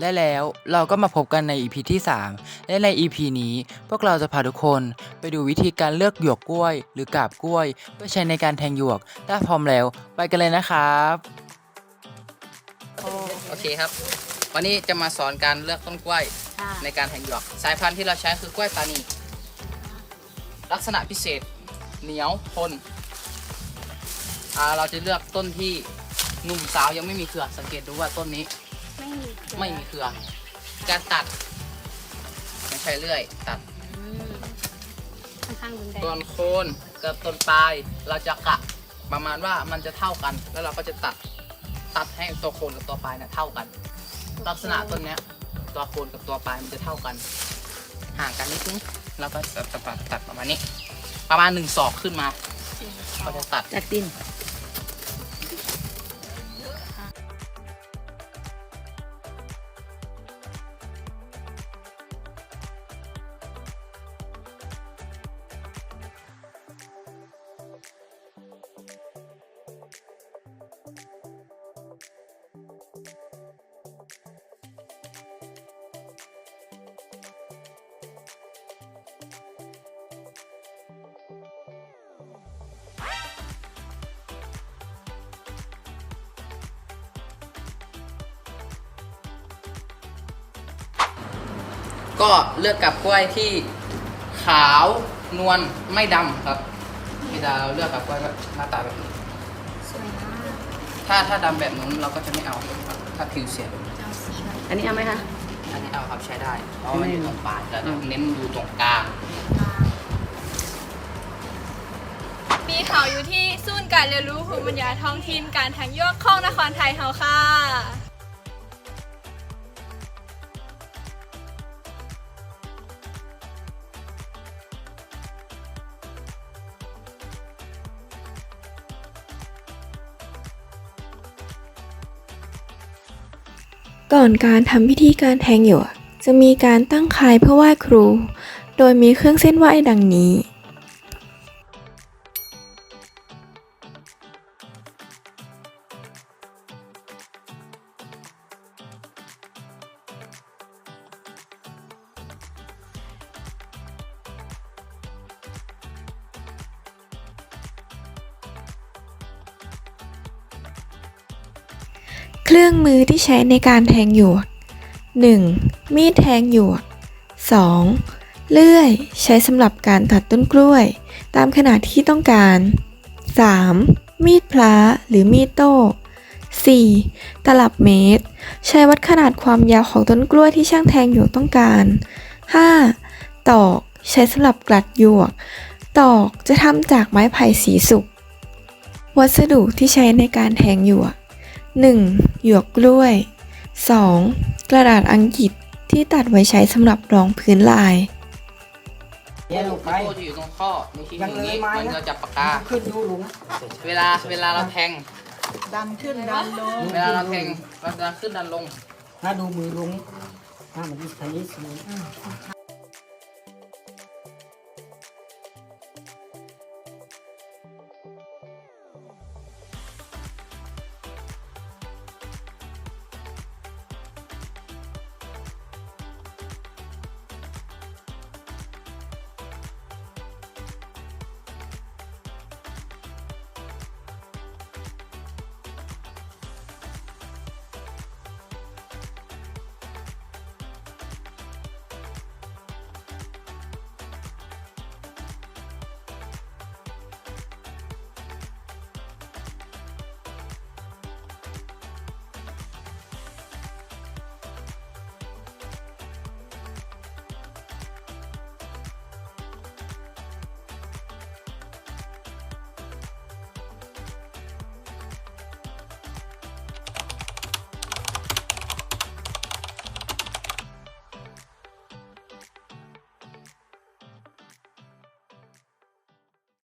และแล้วเราก็มาพบกันใน EP ที่ 3 และใน EP นี้พวกเราจะพาทุกคนไปดูวิธีการเลือกหยวกกล้วย หรือกาบกล้วย เพื่อใช้ในการแทงหยวก ถ้าพร้อมแล้วไปกันเลยนะครับโอเคครับ วันนี้จะมาสอนการเลือกต้นกล้วยค่ะในการแทงหยวก สายพันธุ์ที่เราใช้คือกล้วยตานีลักษณะพิเศษ เหนียวทนอ่าเราจะเลือกต้นที่หนุ่มสาวยังไม่มีเครือสังเกตดูว่าต้นนี้ ไม่มีไม่มีเครือ การตัดไม่ใช่เลื่อย ตัดอืมค่อนข้างรุนแรงต้นโคนกับต้นปลาย เราจะกะประมาณว่ามันจะเท่ากัน แล้วเราก็จะตัดตัดให้ตัวโคนกับตัวปลายเนี่ยเท่ากัน ลักษณะต้นเนี้ย ตัวโคนกับตัวปลายมันจะเท่ากัน ห่างกันนิดนึงแล้วก็จะตัดตัดประมาณนี้ ประมาณหนึ่งศอกขึ้นมา ก็จะตัดจากดิน ก็เลือกกับกล้วยที่ขาวนวลไม่ดำครับเวลาเราเลือกกับกล้วยก็หน้าตาแบบนี้สวยมากถ้าถ้าดำแบบนู้นเราก็จะไม่เอาครับถ้าผิวเสียแบบนี้เจ้าสีแบบอันนี้เอาไหมคะ อันนี้เอาครับใช้ได้เพราะว่ามันอยู่ตรงปลายแต่เน้นอยู่ตรงกลาง มีเขาอยู่ที่ศูนย์การเรียนรู้ภูมิปัญญาท้องถิ่นการทางโยกข้องนครไทยเฮาค่ะ ก่อนการทำพิธีการแทงหยวกจะมีการตั้งคายเพื่อไหว้ครู โดยมีเครื่องเส้นไหว้ดังนี้ เครื่องมือที่ใช้ในการแทงหยวก 1. มีดแทงหยวก 2. เลื่อยใช้สำหรับการตัดต้นกล้วย ตามขนาดที่ต้องการ 3. มีดพล้าหรือมีดโต้ 4. ตลับเมตร ใช้วัดขนาดความยาวของต้นกล้วยที่ช่างแทงหยวกต้องการ 5. ตอกใช้สำหรับกลัดหยวก ตอกจะทำจากไม้ไผ่สีสุก วัสดุที่ใช้ในการแทงหยวก 1. หยวกกล้วย 2. กระดาษอังกฤษที่ตัดไว้ใช้สำหรับรองพื้นลายเนี่ยลูกโซ่จะอยู่ตรงข้อนี่ที่อย่างนี้มันก็จะปากกา ขึ้นดูลุงเวลาเวลาเราแทง ดันขึ้นดันลงเวลาเราแทงเราจะขึ้นดันลง ถ้าดูมือลุงถ้ามันยิ่งทะลิสมือ